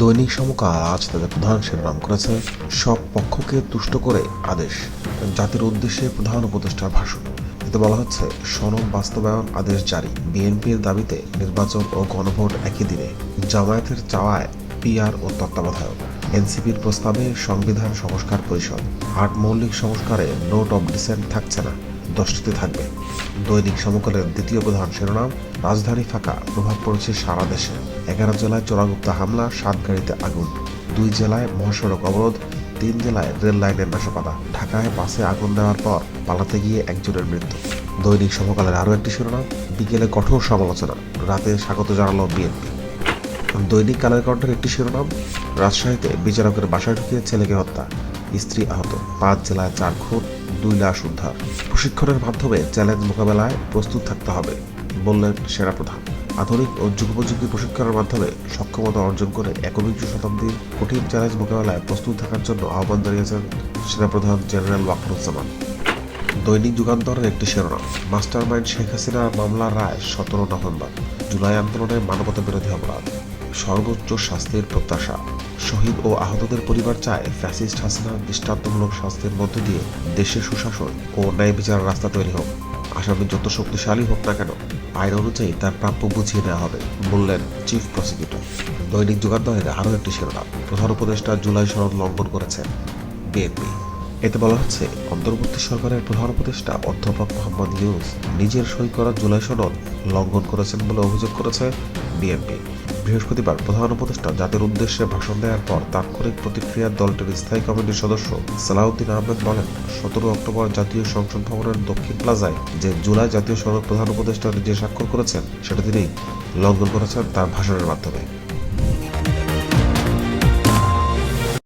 দৈনিক সমকাল আজ তাদের প্রধান শিরোনাম করেছে। সব পক্ষকে তুষ্ট করে আদেশ। জাতির উদ্দেশ্যে প্রধান উপদেষ্টার ভাষণ। এতে বলা হচ্ছে, সনদ বাস্তবায়ন আদেশ জারি। বিএনপির দাবিতে নির্বাচন ও গণভোট একই দিনে জামায়াতের চাওয়ায় পিআর ও তত্ত্বাবধায়ক। এনসিপির প্রস্তাবে সংবিধান সংস্কার পরিষদ। আট মৌলিক সংস্কারে নোট অব ডিসেন্ট থাকছে না, দশটিতে থাকবে। দৈনিক সমকালের দ্বিতীয় প্রধান শিরোনাম, রাজধানী ফাঁকা, প্রভাব পড়েছে সারা দেশে। এগারো জেলায় চোরাগুপ্তা হামলা, সাত গাড়িতে আগুন, দুই জেলায় মহাসড়ক অবরোধ, তিন জেলায় রেল লাইনের নাশকতা। ঢাকায় বাসে আগুন দেওয়ার পর পালাতে গিয়ে একজনের মৃত্যু। দৈনিক সমকালের আরও একটি শিরোনাম, বিকেলে কঠোর সমালোচনা। রাতে স্বাগত জানালো বিএনপি। দৈনিক কালের কণ্ঠের একটি শিরোনাম, রাজশাহীতে বিচারকের বাসায় ঢুকিয়ে ছেলেকে হত্যা। স্ত্রী আহত, পাঁচ জেলায় চার খুন, দুই লাশ উদ্ধার। প্রশিক্ষণের মাধ্যমে চ্যালেঞ্জ মোকাবেলায় প্রস্তুত থাকতে হবে, বললেন সেনাপ্রধান। আধুনিক ও যুগোপযোগী প্রশিক্ষণের মাধ্যমে সক্ষমতা অর্জন করে একবিংশ শতাব্দীর কঠিন চ্যালেঞ্জ মোকাবেলায় প্রস্তুত থাকার জন্য আহ্বান জানিয়েছেন সেনাপ্রধান জেনারেল ওয়াকরুজ্জামান। দৈনিক যুগান্তরের একটি শিরোনাম মাস্টার মাইন্ড শেখ হাসিনার মামলার রায় সতেরো নভেম্বর, জুলাই আন্দোলনে মানবতা বিরোধী অপরাধ, সর্বোচ্চ শাস্তির প্রত্যাশা, শহীদ ও আহতদের পরিবার চায় ফ্যাসিস্ট হাসিনার দৃষ্টান্তমূলক শাস্তির মধ্য দিয়ে দেশে সুশাসন ও ন্যায় বিচারের রাস্তা তৈরি হোক। আসামি যত শক্তিশালী হোক না কেন, আইন অনুযায়ী তার প্রাপ্য বুঝিয়ে নেওয়া হবে, বললেন চিফ প্রসিকিউটর। দৈনিক যুগান্তরের আরও একটি শিরোনাম। প্রধান উপদেষ্টা জুলাই সনদ লঙ্ঘন করেছেন। বিএনপি। এতে বলা হচ্ছে, অন্তর্বর্তী সরকারের প্রধান উপদেষ্টা অধ্যাপক মোহাম্মদ ইউনুস নিজের সই করা জুলাই সনদ লঙ্ঘন করেছেন বলে অভিযোগ করেছে বিএনপি। বৃহস্পতিবার প্রধান উপদেষ্টা জাতির উদ্দেশ্যে ভাষণ দেওয়ার পর তাৎক্ষণিক প্রতিক্রিয়ার দলটির স্থায়ী কমিটির সদস্য সালাউদ্দিন আহমেদ বলেন, সতেরো অক্টোবর জাতীয় সংসদ ভবনের দক্ষিণ প্লাজায় যে জুলাই জাতীয় সনদ প্রধান উপদেষ্টা যে স্বাক্ষর করেছেন, সেটা তিনি লঙ্ঘন করেছেন তার ভাষণের মাধ্যমে।